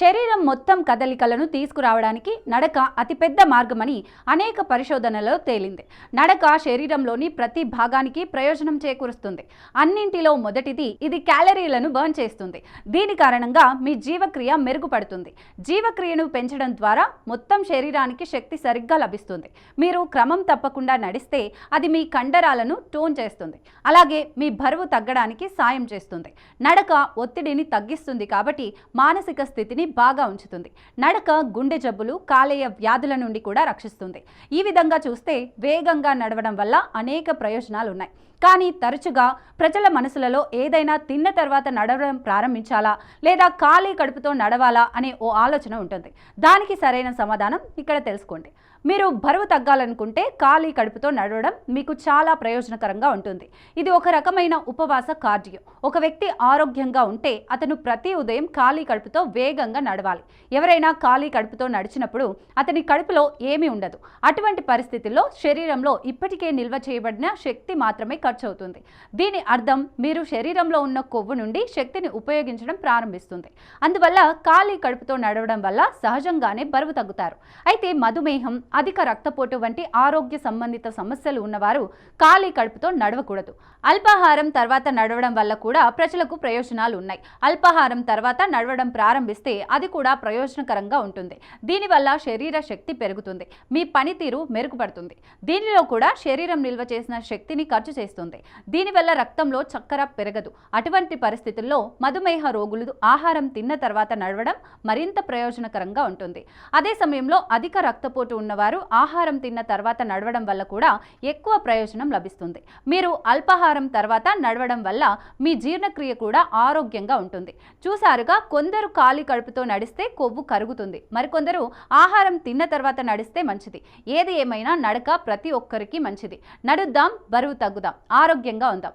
శరీరం మొత్తం కదలికలను తీసుకురావడానికి నడక అతిపెద్ద మార్గమని అనేక పరిశోధనలలో తేలింది. నడక శరీరంలోని ప్రతి భాగానికి ప్రయోజనం చేకూరుస్తుంది. అన్నింటిలో మొదటిది ఇది క్యాలరీలను బర్న్ చేస్తుంది. దీని కారణంగా మీ జీవక్రియ మెరుగుపడుతుంది. జీవక్రియను పెంచడం ద్వారా మొత్తం శరీరానికి శక్తి సరిగ్గా లభిస్తుంది. మీరు క్రమం తప్పకుండా నడిస్తే అది మీ కండరాలను టోన్ చేస్తుంది. అలాగే మీ బరువు తగ్గడానికి సాయం చేస్తుంది. నడక ఒత్తిడిని తగ్గిస్తుంది కాబట్టి మానసిక స్థితిని బాగా ఉంచుతుంది. నడక గుండె జబ్బులు కాలేయ వ్యాధుల నుండి కూడా రక్షిస్తుంది. ఈ విధంగా చూస్తే వేగంగా నడవడం వల్ల అనేక ప్రయోజనాలు ఉన్నాయి కానీ తరచుగా ప్రజల మనసులలో ఏదైనా తిన్న తర్వాత నడవడం ప్రారంభించాలా? లేదా ఖాళీ కడుపుతో నడవాలా? అనే ఓ ఆలోచన ఉంటుంది. దానికి సరైన సమాధానం ఇక్కడ తెలుసుకోండి. మీరు బరువు తగ్గాలనుకుంటే ఖాళీ కడుపుతో నడవడం మీకు చాలా ప్రయోజనకరంగా ఉంటుంది. ఇది ఒక రకమైన ఉపవాస కార్డియో. ఒక వ్యక్తి ఆరోగ్యంగా ఉంటే అతను ప్రతి ఉదయం ఖాళీ కడుపుతో వేగంగా నడవాలి. ఎవరైనా ఖాళీ కడుపుతో నడిచినప్పుడు అతని కడుపులో ఏమీ ఉండదు. అటువంటి పరిస్థితుల్లో శరీరంలో ఇప్పటికే నిల్వ చేయబడిన శక్తి మాత్రమే ఖర్చు అవుతుంది దీని అర్థం మీరు శరీరంలో ఉన్న కొవ్వు నుండి శక్తిని ఉపయోగించడం ప్రారంభిస్తుంది. అందువల్ల ఖాళీ కడుపుతో నడవడం వల్ల సహజంగానే బరువు తగ్గుతారు. అయితే మధుమేహం అధిక రక్తపోటు వంటి ఆరోగ్య సంబంధిత సమస్యలు ఉన్నవారు ఖాళీ కడుపుతో నడవకూడదు. అల్పాహారం తర్వాత నడవడం వల్ల కూడా ప్రజలకు ప్రయోజనాలు ఉన్నాయి. అల్పాహారం తర్వాత నడవడం ప్రారంభిస్తే అది కూడా ప్రయోజనకరంగా ఉంటుంది. దీనివల్ల శరీర శక్తి పెరుగుతుంది. మీ పనితీరు మెరుగుపడుతుంది. దీనిలో కూడా శరీరం నిల్వ చేసిన శక్తిని ఖర్చు చేస్తుంది దీనివల్ల రక్తంలో చక్కెర పెరగదు. అటువంటి పరిస్థితుల్లో మధుమేహ రోగులు ఆహారం తిన్న తర్వాత నడవడం మరింత ప్రయోజనకరంగా ఉంటుంది. అదే సమయంలో అధిక రక్తపోటు ఉన్నవారు ఆహారం తిన్న తర్వాత నడవడం వల్ల కూడా ఎక్కువ ప్రయోజనం లభిస్తుంది. మీరు అల్పాహారం తర్వాత నడవడం వల్ల మీ జీర్ణక్రియ కూడా ఆరోగ్యంగా ఉంటుంది. చూసారుగా కొందరు ఖాళీ కడుపుతో నడిస్తే కొవ్వు కరుగుతుంది. మరికొందరు ఆహారం తిన్న తర్వాత నడిస్తే మంచిది. ఏది ఏమైనా నడక ప్రతి ఒక్కరికి మంచిది. నడుద్దాం బరువు తగ్గుదాం. ఆరోగ్యంగా ఉందాం.